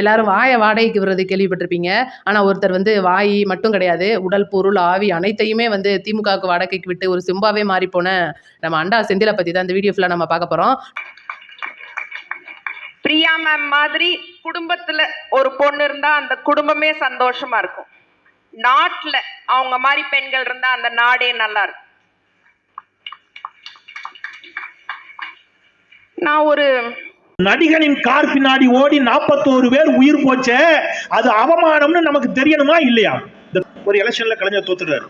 எல்லாரும் வாயை வாடகைக்கு விடுறது கேள்விப்பட்டிருப்பீங்க. ஆனால் ஒருத்தர் வந்து வாய் மட்டும் கிடையாது. உடல் பொருள் ஆவி அனைத்தையுமே வந்து திமுகவுக்கு வாடகைக்கு விட்டு ஒரு சிம்பாவே மாறி போன நம்ம அண்டா செந்திலை பற்றி தான் இந்த வீடியோ ஃபுல்லாக நம்ம பார்க்க போகிறோம் பிரியா மேம் மாதிரி குடும்பத்துல ஒரு பொண்ணு இருந்தா அந்த குடும்பமே சந்தோஷமா இருக்கும். நாட்டுல அவங்க மாதிரி பெண்கள் இருந்தா அந்த நாடே நல்லா இருக்கும். நான் ஒரு நடிகனின் கார் பின்னாடி ஓடி நாற்பத்தோரு பேர் உயிர் போச்சே அது அவமானம்னு நமக்கு தெரியணுமா இல்லையா? இந்த ஒரு எலெக்ஷன்ல கலைஞர் தோத்துறாரு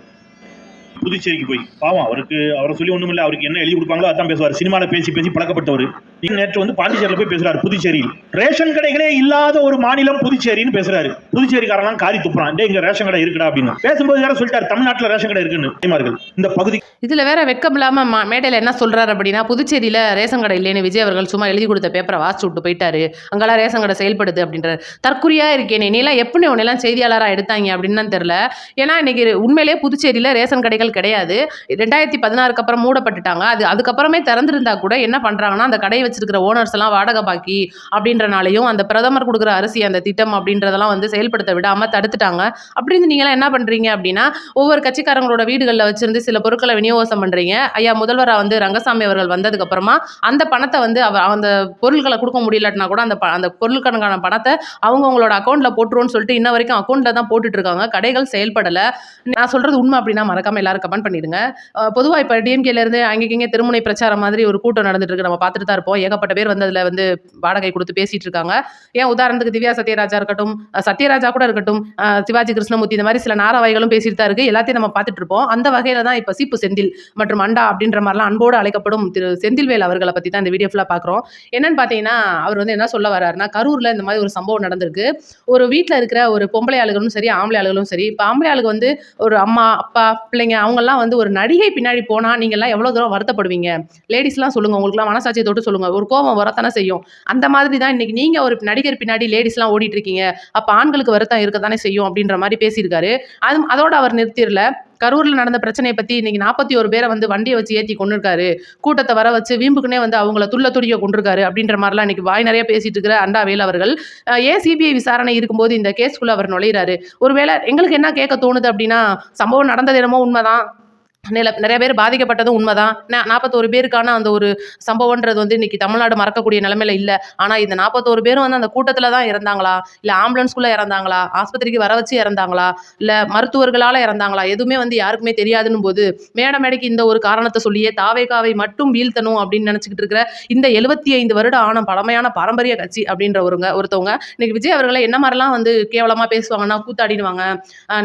புதுச்சேரிக்கு போய். பாவம் அவருக்கு அவரை சொல்லி ஒண்ணுமில்ல அவருக்கு என்ன எழுதி கொடுப்பாங்களோ அதான் பேசுவார். சினிமாவில் பேசி பேசி பழக்கப்பட்டவர். நேற்று வந்து பாண்டிச்சேரியில் போய் பேசுறாரு புதுச்சேரியில் ரேஷன் கடைகளே இல்லாத ஒரு மாநிலம் புதுச்சேரின்னு பேசுறாரு. புதுச்சேரிக்காரன் காரி துப்புறான். இங்க ரேஷன் கடை இருக்குடா அப்படின்னு. பேசும்போது வேற சொல்லிட்டாரு தமிழ்நாட்டில் ரேஷன் கடை இருக்குன்னு. இந்த பகுதி இதில் வேற வெக்கம் இல்லாமல் மேடையில் என்ன சொல்கிறாரு அப்படின்னா புதுச்சேரியில் ரேஷன் கடை இல்லைன்னு விஜய் அவர்கள் சும்மா எழுதி கொடுத்த பேப்பரை வாசிச்சு விட்டு போயிட்டாரு. அங்கெல்லாம் ரேஷன் கடை செயல்படுது அப்படின்றாரு. தற்குறியா இருக்கேன் நீ எல்லாம் எப்படி உன்னெல்லாம் செய்தியாளராக எடுத்தாங்க? அப்படின்னு தெரியல. தெரில ஏன்னா இன்னைக்கு உண்மையிலேயே புதுச்சேரியில் ரேஷன் கடைகள் கிடையாது. ரெண்டாயிரத்தி பதினாறுக்கு அப்புறம் மூடப்பட்டுட்டாங்க. அது அதுக்கப்புறமே திறந்திருந்தா கூட என்ன பண்ணுறாங்கன்னா அந்த கடையை வச்சிருக்கிற ஓனர்ஸ் எல்லாம் வாடகை பாக்கி அப்படின்றனாலையும் அந்த பிரதமர் கொடுக்குற அரிசி அந்த திட்டம் அப்படின்றதெல்லாம் வந்து செயல்படுத்த விடாமல் தடுத்துட்டாங்க. அப்படின்னு நீங்களாம் என்ன பண்ணுறீங்க அப்படின்னா ஒவ்வொரு கட்சிக்காரங்களோட வீடுகளில் வச்சிருந்து சில பொருட்களை விநியோகம் பண்ணுறீங்க ஐயா முதல்வராக வந்து ரங்கசாமி அவர்கள் வந்ததுக்கு அப்புறமா அந்த பணத்தை வந்து அவ அந்த பொருட்களை கொடுக்க முடியலட்டினா கூட அந்த ப- அந்த பொருட்களுக்கான பணத்தை அவங்கவுங்களோட அக்கௌண்ட்டில் போட்டுருவோன்னு சொல்லிட்டு இன்ன வரைக்கும் அக்கௌண்ட்டில் தான் போட்டுட்டு இருக்காங்க கடைகள் செயல்படலை. நான் சொல்கிறது உண்மை அப்படின்னா மறக்காம எல்லாரும் கமெண்ட் பண்ணிடுங்க. பொதுவாக இப்போ டிஎம்கேலேருந்து அங்கேங்க திருமுனை பிரச்சாரம் மாதிரி ஒரு கூட்டம் நடந்துட்டு இருக்கு. நம்ம பார்த்துட்டு தான் இருப்போம். ஏகப்பட்ட பேர் வந்து அதில் வந்து வாடகை கொடுத்து பேசிட்டு இருக்காங்க ஏன் உதாரணத்துக்கு திவ்யா சத்யராஜா இருக்கட்டும் சத்யராஜா கூட இருக்கட்டும் சிவாஜி கிருஷ்ணமூர்த்தி இந்த மாதிரி சில நாரவாய்களும் பேசிட்டு தான் இருக்கு. எல்லாத்தையும் நம்ம பார்த்துட்டு இருப்போம் அந்த வகையில தான் இப்போ சீப்பு செந்தில் மற்றும் அண்டா அப்படின்ற மாதிரிலாம் அன்போடு அழைக்கப்படும் திரு செந்தில்வேல் அவர்களை பற்றி தான் இந்த வீடியோ ஃபுல்லாக பார்க்குறோம் என்னன்னு பார்த்தீங்கன்னா அவர் வந்து என்ன சொல்ல வர்றாருன்னா கரூரில் இந்த மாதிரி ஒரு சம்பவம் நடந்திருக்கு. ஒரு வீட்டில் இருக்கிற ஒரு பொம்பளை ஆளுகளும் சரி ஆம்பளை ஆளுகளும் சரி இப்போ ஆம்பளை ஆளுக்கு வந்து ஒரு அம்மா அப்பா பிள்ளைங்க அவங்கெல்லாம் வந்து ஒரு நடிகை பின்னாடி போனால் நீங்கள்லாம் எவ்வளோ தூரம் வருத்தப்படுவீங்க? லேடிஸ்லாம் சொல்லுங்கள் உங்களுக்குலாம் மனசாட்சியை தொட்டு சொல்லுங்க. ஒரு கோபம் வரத்தானே செய்யும். அந்த மாதிரி தான் இன்றைக்கி நீங்கள் ஒரு நடிகர் பின்னாடி லேடிஸ்லாம் ஓடிட்டு இருக்கீங்க அப்போ ஆண்களுக்கு வருத்தம் இருக்கத்தானே செய்யும் அப்படின்ற மாதிரி பேசியிருக்காரு. அது அதோட அவர் நிறுத்திடல. கரூரில் நடந்த பிரச்சனையை பற்றி இன்னைக்கு நாற்பத்தி ஒரு பேரை வந்து வண்டியை வச்சு ஏற்றி கொண்டிருக்காரு. கூட்டத்தை வர வச்சு வீம்புக்குனே வந்து அவங்கள துள்ள துடிக்க கொண்டிருக்காரு அப்படின்ற மாதிரிலாம் இன்னைக்கு வாய் நிறைய பேசிட்டு இருக்கிற அண்டாவேல் அவர்கள். ஏன் சிபிஐ விசாரணை இருக்கும்போது இந்த கேஸ்க்குள்ளே அவர் நுழையிறாரு. ஒருவேளை எங்களுக்கு என்ன கேட்க தோணுது அப்படின்னா சம்பவம் நடந்தது என்னமோ உண்மைதான். நில நிறைய பேர் பாதிக்கப்பட்டதும் உண்மைதான். நான் நாற்பத்தோரு பேருக்கான அந்த ஒரு சம்பவன்றது வந்து இன்னைக்கு தமிழ்நாடு மறக்கக்கூடிய நிலைமையில இல்லை. ஆனால் இந்த நாற்பத்தோரு பேரும் வந்து அந்த கூட்டத்தில் தான் இறந்தாங்களா? இல்லை ஆம்புலன்ஸ்குள்ளே இறந்தாங்களா? ஆஸ்பத்திரிக்கு வர வச்சு இறந்தாங்களா? இல்லை மருத்துவர்களால் இறந்தாங்களா? எதுவுமே வந்து யாருக்குமே தெரியாதுன்னு போது மேடை மேடைக்கு இந்த ஒரு காரணத்தை சொல்லியே தாவேகாவை மட்டும் வீழ்த்தணும் அப்படின்னு நினச்சிக்கிட்டு இருக்கிற இந்த எழுபத்தி ஐந்து வருட ஆன பழமையான பாரம்பரிய கட்சி அப்படின்றவருங்க ஒருத்தவங்க இன்னைக்கு விஜய் அவர்களை என்ன மாதிரிலாம் வந்து கேவலமாக பேசுவாங்கன்னா கூத்தாடினுவாங்க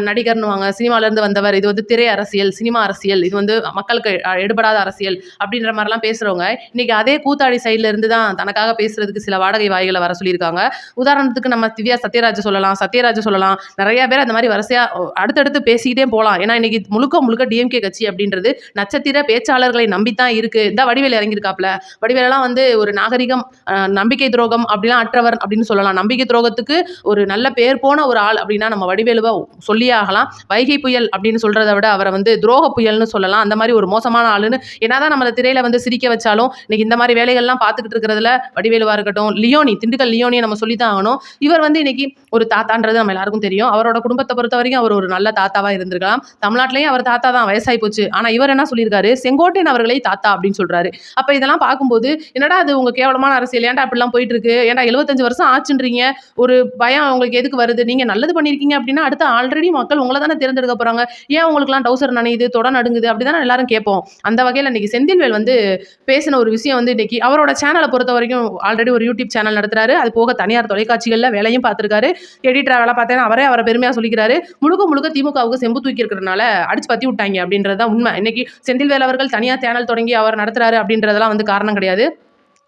நடிகர்னுவாங்க சினிமாலேருந்து வந்தவர் இது வந்து திரை அரசியல் சினிமா அரசியல் இது வந்து மக்களுக்கு எடுபடாத அரசியல் அப்படின்ற மாதிரிலாம் பேசுகிறவங்க இன்னைக்கு அதே கூத்தாடி சைடில் இருந்து தான் தனக்காக பேசுறதுக்கு சில வாடகை வாய்களை வர சொல்லியிருக்காங்க. உதாரணத்துக்கு நம்ம திவ்யா சத்யராஜ் சொல்லலாம் சத்யராஜ் சொல்லலாம் நிறைய பேர் அந்த மாதிரி வரிசையாக அடுத்தடுத்து பேசிக்கிட்டே போகலாம். ஏன்னா இன்னைக்கு முழுக்க முழுக்க டிஎம்கே கட்சி அப்படின்றது நட்சத்திர பேச்சாளர்களை நம்பித்தான் இருக்கு. இந்த வடிவேல் இறங்கியிருக்காப்ல வடிவேலெல்லாம் வந்து ஒரு நாகரிகம் நம்பிக்கை துரோகம் அப்படிலாம் அற்றவர் அப்படின்னு சொல்லலாம். நம்பிக்கை துரோகத்துக்கு ஒரு நல்ல பேர் போன ஒரு ஆள் அப்படின்னா நம்ம வடிவேலுவை சொல்லியே ஆகலாம். வைகை புயல் அப்படின்னு சொல்றதை விட அவரை வந்து துரோக புயல் புயல்னு சொல்லலாம். அந்த மாதிரி ஒரு மோசமான ஆளுன்னு என்னதான் நம்மள திரையில வந்து சிரிக்க வச்சாலும் இன்னைக்கு இந்த மாதிரி வேலைகள்லாம் பார்த்துக்கிட்டு இருக்கிறதுல வடிவேலுவா இருக்கட்டும் லியோனி திண்டுக்கல் லியோனியை நம்ம சொல்லி தான் ஆகணும். இவர் வந்து இன்னைக்கு ஒரு தாத்தான்றது நம்ம எல்லாருக்கும் தெரியும். அவரோட குடும்பத்தை பொறுத்த வரைக்கும் அவர் ஒரு நல்ல தாத்தாவா இருந்திருக்கலாம். தமிழ்நாட்டிலேயும் அவர் தாத்தா தான் வயசாகி போச்சு. ஆனா இவர் என்ன சொல்லியிருக்காரு? செங்கோட்டையன் அவர்களை தாத்தா அப்படின்னு சொல்றாரு. அப்ப இதெல்லாம் பார்க்கும்போது என்னடா அது உங்க கேவலமான அரசியல்? ஏன்டா அப்படிலாம் போயிட்டு இருக்கு ஏன்டா எழுபத்தஞ்சு வருஷம் ஆச்சுன்றீங்க? ஒரு பயம் உங்களுக்கு எதுக்கு வருது? நீங்க நல்லது பண்ணிருக்கீங்க அப்படின்னா அடுத்து ஆல்ரெடி மக்கள் உங்களை தானே தேர்ந்தெடுக்க போறாங்க. ஏன் உங்களுக்குலாம் டவுசர் நனையுது? தொட நடுங்குது அப்படிதானே எல்லாரும் கேட்போம். அந்த வகையில் இன்னைக்கு செந்தில்வேல் வந்து பேசின ஒரு விஷயம் வந்து இன்னைக்கு அவரோட சேனலை பொறுத்த வரைக்கும் ஆல்ரெடி ஒரு யூடியூப் சேனல் நடத்துறாரு. அது போக தனியார் தொலைக்காட்சிகளில் வேலையும் பார்த்துருக்காரு. எடிட்டராக வேலை பார்த்தேன்னா அவரே அவரை பெருமையாக சொல்லிக்கிறாரு. முழுக்க முழுக்க திமுகவுக்கு செம்பு தூக்கி இருக்கிறதுனால அடிச்சு பத்தி விட்டாங்க அப்படின்றது தான் உண்மை. இன்னைக்கு செந்தில்வேல் அவர்கள் தனியார் சேனல் தொடங்கி அவர் நடத்துறாரு அப்படின்றதெல்லாம் வந்து காரணம் கிடையாது.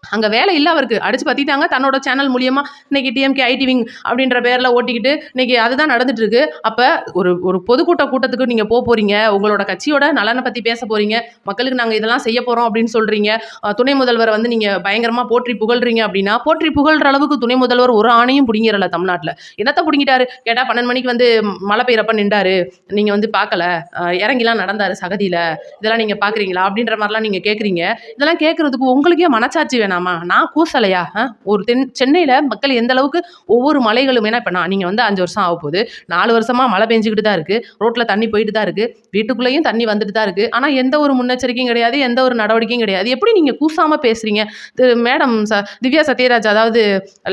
அங்கே வேலை இல்லை அவருக்கு. அடிச்சு பற்றிட்டாங்க தன்னோட சேனல் மூலியமாக இன்னைக்கு டிஎம்கே ஐடி விங் அப்படின்ற பேரில் ஓட்டிக்கிட்டு இன்னைக்கு அதுதான் நடந்துட்டு இருக்கு. அப்போ ஒரு ஒரு பொதுக்கூட்ட கூட்டத்துக்கு நீங்கள் போக போகிறீங்க உங்களோட கட்சியோட நலனை பற்றி பேச போகிறீங்க மக்களுக்கு நாங்கள் இதெல்லாம் செய்ய போகிறோம் அப்படின்னு சொல்கிறீங்க துணை முதல்வரை வந்து நீங்கள் பயங்கரமாக போற்றி புகழ்றீங்க அப்படின்னா போற்றி புகழ்ற அளவுக்கு துணை முதல்வர் ஒரு ஆணையும் பிடிங்கிறல தமிழ்நாட்டில். என்னத்தை பிடிங்கிட்டாரு? கேட்டால் பன்னெண்டு மணிக்கு வந்து மழை பெய்யறப்ப நின்றாரு. நீங்கள் வந்து பார்க்கல இறங்கிலாம் நடந்தார் சகதியில். இதெல்லாம் நீங்கள் பார்க்குறீங்களா அப்படின்ற மாதிரிலாம் நீங்கள் கேட்குறீங்க இதெல்லாம் கேட்குறதுக்கு உங்களுக்கே மனச்சாட்சி வேணாமா? நான் கூசலையா? ஒரு தென் சென்னையில் மக்கள் எந்த அளவுக்கு ஒவ்வொரு மலைகளும் ஏன்னா இப்போ நான் நீங்கள் வந்து அஞ்சு வருஷம் ஆக போகுது. நாலு வருஷமாக மழை பெஞ்சிக்கிட்டு தான் இருக்குது ரோட்டில் தண்ணி போயிட்டு தான் இருக்குது வீட்டுக்குள்ளேயும் தண்ணி வந்துட்டு தான் இருக்குது ஆனால் எந்த ஒரு முன்னெச்சரிக்கையும் கிடையாது எந்த ஒரு நடவடிக்கையும் கிடையாது. எப்படி நீங்கள் கூசாமல் பேசுகிறீங்க மேடம் ச திவ்யா சத்யராஜ் அதாவது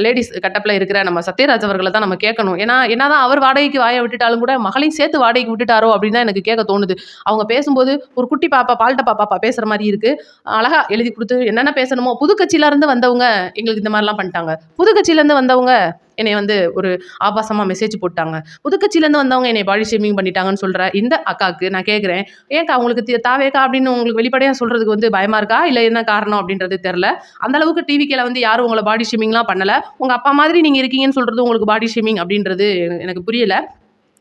லேடிஸ் கட்டப்பில் இருக்கிற நம்ம சத்யராஜ் அவர்களை தான் நம்ம கேட்கணும். ஏன்னா என்ன தான் அவர் வாடகைக்கு வாயை விட்டுட்டாலும் கூட மகளையும் சேர்த்து வாடகைக்கு விட்டுட்டாரோ அப்படின்னு தான் எனக்கு கேட்க தோணுது. அவங்க பேசும்போது ஒரு குட்டி பாப்பா பால்ட்ட பாப்பா பேசுகிற மாதிரி இருக்குது அழகாக எழுதி கொடுத்து என்னென்ன பேசணுமோ புது கட்சியிலேருந்து வந்தவங்க எங்களுக்கு இந்த மாதிரிலாம் பண்ணிட்டாங்க. புது கட்சியிலேருந்து வந்தவங்க என்னை வந்து ஒரு ஆபாசமாக மெசேஜ் போட்டாங்க. புதுக்கட்சியிலேருந்து வந்தவங்க என்னை பாடி ஷேமிங் பண்ணிட்டாங்கன்னு சொல்கிற இந்த அக்காவுக்கு நான் கேட்குறேன் ஏன்க்கா உங்களுக்கு தாவேக்கா அப்படின்னு உங்களுக்கு வெளிப்படையாக சொல்கிறதுக்கு வந்து பயமாக இருக்கா? இல்லை என்ன காரணம் அப்படின்றது தெரில அந்தளவுக்கு டிவி டிவிக்கில வந்து யாரும் உங்களை பாடி ஷேமிங்லாம் பண்ணல. உங்கள் அப்பா மாதிரி நீங்கள் இருக்கீங்கன்னு சொல்கிறது உங்களுக்கு பாடி ஷேமிங் அப்படின்றது எனக்கு- புரியலை.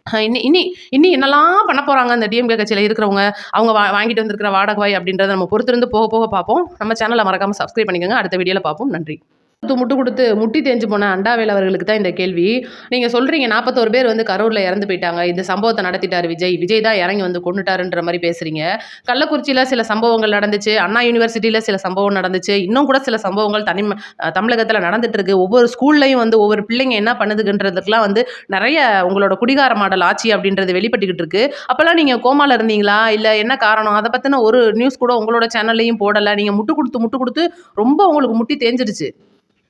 இன்னி இனி இனி என்னெல்லாம் பண்ண போகிறாங்க அந்த டிஎம்கே கட்சியில் இருக்கிறவங்க? அவங்க வா வாங்கிட்டு வந்திருக்கிற வாடகை வாய் அப்படின்றத நம்ம பொறுத்திருந்து போக போக பார்ப்போம். நம்ம சேனலை மறக்காமல் சப்ஸ்கிரைப் பண்ணிக்கோங்க. அடுத்த வீடியோவில் பார்ப்போம். நன்றி. முட்டு கொடுத்து முட்டி தேஞ்சு போன அண்டாவேல் அவர்களுக்கு தான் இந்த கேள்வி. நீங்கள் சொல்கிறீங்க நாற்பத்தோரு பேர் வந்து கரூரில் இறந்து போயிட்டாங்க. இந்த சம்பவத்தை நடத்திட்டார் விஜய். விஜய் தான் இறங்கி வந்து கொண்டுட்டாருன்ற மாதிரி பேசுகிறீங்க கள்ளக்குறிச்சியில் சில சம்பவங்கள் நடந்துச்சு அண்ணா யூனிவர்சிட்டியில் சில சம்பவம் நடந்துச்சு இன்னும் கூட சில சம்பவங்கள் தனி தமிழகத்தில் நடந்துட்டு இருக்கு. ஒவ்வொரு ஸ்கூல்லையும் வந்து ஒவ்வொரு பிள்ளைங்க என்ன பண்ணுதுன்றதுக்கெலாம் வந்து நிறைய உங்களோட குடிகார மாடல் ஆட்சி அப்படின்றது வெளிப்பட்டுக்கிட்டு இருக்கு. அப்போல்லாம் நீங்கள் கோமாவில் இருந்தீங்களா? இல்லை என்ன காரணம்? அதை பற்றின ஒரு நியூஸ் கூட உங்களோட சேனல்லையும் போடலை. நீங்கள் முட்டு கொடுத்து முட்டு கொடுத்து ரொம்ப உங்களுக்கு முட்டி தேஞ்சிருச்சு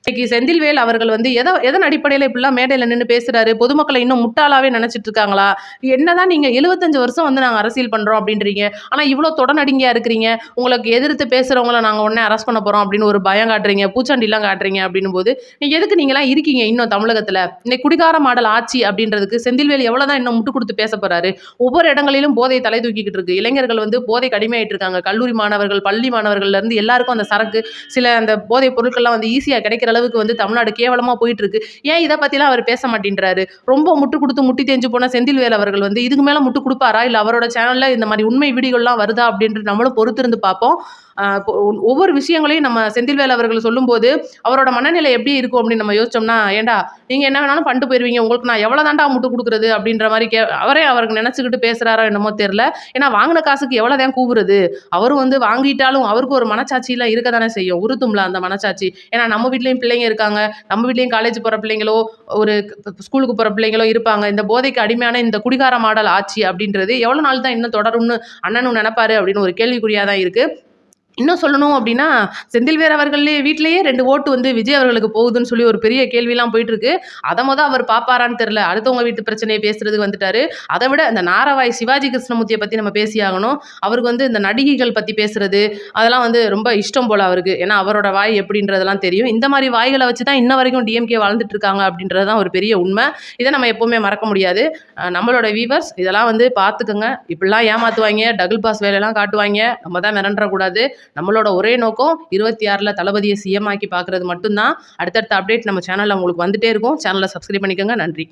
இன்னைக்கு செந்தில்வேல் அவர்கள் வந்து எதை எதன் அடிப்படையில் இப்படிலாம் மேடையில் நின்று பேசுறாரு? பொதுமக்களை இன்னும் முட்டாளாவே நினைச்சிட்டு இருக்காங்களா என்னதான் நீங்க எழுபத்தஞ்சு வருஷம் வந்து நாங்கள் அரசியல் பண்றோம் அப்படின்றீங்க. ஆனா இவ்வளோ தொடநடிங்கையா இருக்கிறீங்க. உங்களுக்கு எதிர்த்து பேசுறவங்கள நாங்கள் உடனே அரெஸ்ட் பண்ண போறோம் அப்படின்னு ஒரு பயம் காட்டுறீங்க பூச்சாண்டிலாம் காட்டுறீங்க அப்படின்னு போது நீங்க எதுக்கு நீங்களாம் இருக்கீங்க இன்னும் தமிழகத்துல? இன்னைக்கு குடிகார மாடல் ஆட்சி அப்படின்றதுக்கு செந்தில்வேல் எவ்வளவுதான் இன்னும் முட்டு கொடுத்து பேச போறாரு? ஒவ்வொரு இடங்களிலும் போதை தலை தூக்கிக்கிட்டு இருக்கு. இளைஞர்கள் வந்து போதை கடுமையாயிட்டு இருக்காங்க. கல்லூரி மாணவர்கள் பள்ளி மாணவர்கள்ல இருந்து எல்லாருக்கும் அந்த சரக்கு சில அந்த போதைப் பொருட்கள்லாம் வந்து ஈஸியாக கிடைக்கிற அளவுக்கு வந்து தமிழ்நாடு கேவலமாக போயிட்டு இருக்கு ஏன் இதை பற்றிலாம் அவர் பேச மாட்டேன்றாரு? ரொம்ப முட்டு கொடுத்து முட்டி தேஞ்சு போன செந்தில்வேல் அவர்கள் வந்து இதுக்கு மேலே முட்டு கொடுப்பாரா? இல்லை அவரோட சேனலில் இந்த மாதிரி உண்மை வீடியோலாம் வருதா? அப்படின்ட்டு நம்மளும் பொறுத்திருந்து பார்ப்போம். ஒவ்வொரு விஷயங்களையும் நம்ம செந்தில்வேல் அவர்கள் சொல்லும்போது அவரோட மனநிலை எப்படி இருக்கும் அப்படின்னு நம்ம யோசிச்சோம்னா ஏண்டா நீங்கள் என்ன வேணாலும் பண்ணிட்டு போயிருவீங்க உங்களுக்கு நான் எவ்வளோ தாண்டா முட்டு கொடுக்குறது அப்படின்ற மாதிரி கே அவரே அவருக்கு நினச்சிக்கிட்டு பேசுகிறாரோ என்னமோ தெரில ஏன்னா வாங்கின காசுக்கு எவ்வளோ தான் கூவுறது? அவரும் வந்து வாங்கிட்டாலும் அவருக்கு ஒரு மனச்சாட்சியெலாம் இருக்க தானே செய்யும். உருத்தும்ல அந்த மனச்சாட்சி. ஏன்னா நம்ம வீட்லேயும் பிள்ளைங்க இருக்காங்க. நம்ம வீட்லேயும் காலேஜ் போகிற பிள்ளைங்களோ ஒரு ஸ்கூலுக்கு போகிற பிள்ளைங்களோ இருப்பாங்க. இந்த போதைக்கு அடிமையான இந்த குடிகார மாடல் ஆட்சி அப்படின்றது எவ்வளோ நாள் தான் இன்னும் தொடரும்னு அண்ணனும் நினைப்பாரு அப்படின்னு ஒரு கேள்விக்குறியாக தான் இருக்குது இன்னும் சொல்லணும் அப்படின்னா செந்தில்வேர் அவர்களே வீட்டிலேயே ரெண்டு ஓட்டு வந்து விஜய் அவர்களுக்கு போகுதுன்னு சொல்லி ஒரு பெரிய கேள்விலாம் போயிட்டுருக்கு. அதை மொதல் அவர் பாப்பாரான்னு தெரில அடுத்தவங்க வீட்டு பிரச்சனையை பேசுறதுக்கு வந்துட்டாரு. அதை விட இந்த நாரவாய் சிவாஜி கிருஷ்ணமூர்த்தியை பற்றி நம்ம பேசியாகணும் அவருக்கு வந்து இந்த நடிகைகள் பற்றி பேசுறது அதெல்லாம் வந்து ரொம்ப இஷ்டம் போல் அவருக்கு. ஏன்னா அவரோட வாய் எப்படின்றதெல்லாம் தெரியும். இந்த மாதிரி வாய்களை வச்சு தான் இன்ன வரைக்கும் டிஎம்கே வாழ்ந்துட்டு இருக்காங்க அப்படின்றது தான் ஒரு பெரிய உண்மை. இதை நம்ம எப்போவுமே மறக்க முடியாது. நம்மளோட வீவர்ஸ் இதெல்லாம் வந்து பார்த்துக்கோங்க. இப்படிலாம் ஏமாத்துவாங்க டபுள் பாஸ் வேலையெல்லாம் காட்டுவாங்க. நம்ம தான் மிரண்டக்கூடாது நம்மளோட ஒரே நோக்கம் இருபத்தி ஆறில் தளபதியை சிஎம் ஆக்கி பார்க்குறது மட்டும்தான். அடுத்தடுத்த அப்டேட் நம்ம சேனலில் உங்களுக்கு வந்துட்டே இருக்கும். சேனலை சப்ஸ்கிரைப் பண்ணிக்கோங்க. நன்றி.